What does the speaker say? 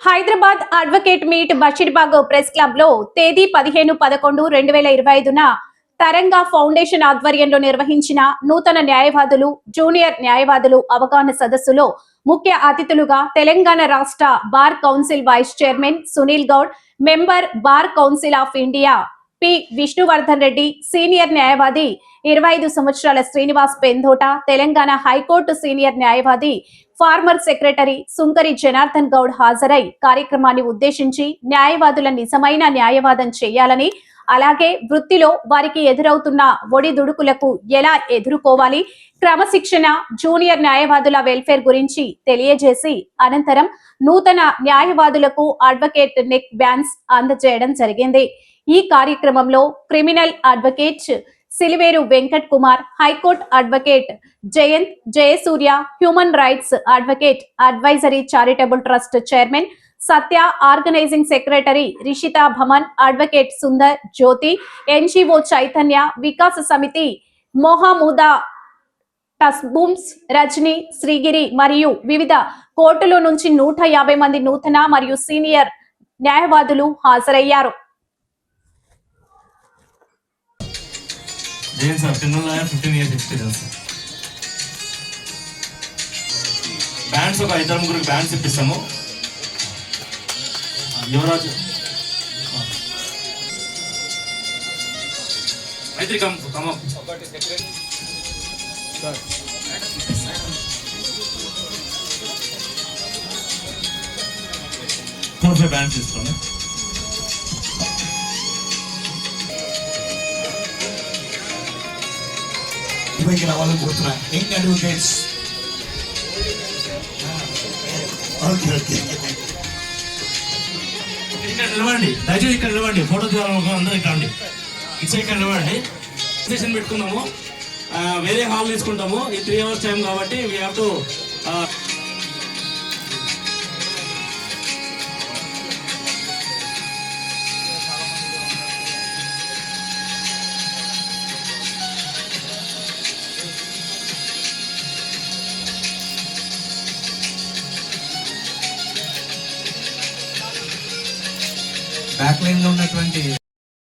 Hyderabad advocate meet Basheerbagh press క్లబ్లో తేదీ పదిహేను పదకొండు రెండు వేల ఇరవై ఐదున తరంగ ఫౌండేషన్ ఆధ్వర్యంలో నిర్వహించిన నూతన న్యాయవాదులు జూనియర్ న్యాయవాదులు అవగాహన సదస్సులో ముఖ్య అతిథులుగా తెలంగాణ రాష్ట్ర bar council vice chairman Sunil Goud member bar council of India P. Vishnuvardhan Reddy senior న్యాయవాది ఇరవై ఐదు సంవత్సరాల Srinivas Pendota Telangana high court senior న్యాయవాది ఫార్మర్ సెక్రటరీ సుంకరి జనార్దన్ గౌడ్ హాజరై కార్యక్రమాన్ని ఉద్దేశించి న్యాయవాదుల నిజమైన న్యాయవాదం చేయాలని అలాగే వృత్తిలో వారికి ఎదురవుతున్న ఒడిదుడుకులకు ఎలా ఎదుర్కోవాలి క్రమశిక్షణ జూనియర్ న్యాయవాదుల వెల్ఫేర్ గురించి తెలియజేసి అనంతరం నూతన న్యాయవాదులకు అడ్వకేట్ నెక్ బ్యాన్స్ అందజేయడం జరిగింది. ఈ కార్యక్రమంలో criminal advocate Siliveru Venkat Kumar high court advocate Jayanth Jayasurya human rights advocate advisory charitable trust chairman Satya organising secretary Rishita Bhaman advocate Sundar Jyoti NGO Chaitanya Vikasa Samiti Mahmuda టస్బూమ్స్ Rajani Srigiri మరియు వివిధ కోర్టుల నుంచి నూట యాభై మంది నూతన మరియు సీనియర్ న్యాయవాదులు హాజరయ్యారు. Jain sir ten lawyer fifteen years experience bands ఒక ఇద్దరు ముగ్గురు bands ఇప్పిస్తాము Yuvraj Maitri come come four five bands ఇస్తాము పైకి రావాలని కోరుతున్నాను యంగ్ అడ్వకేట్స్ ఓకే ఓకే. ఇక్కడ నిలవండి. దయచేసి ఇక్కడ నిలవండి. ఫోటో తీయాలనుకో అందరూ ఇక్కడ రండి ఇచ్చే ఇక్కడ నిలవండి. స్టేషన్ పెట్టుకుందాము వేరే హాల్ తీసుకుంటాము. ఈ త్రీ అవర్స్ టైం కాబట్టి we have to back line లో ఉన్నటువంటి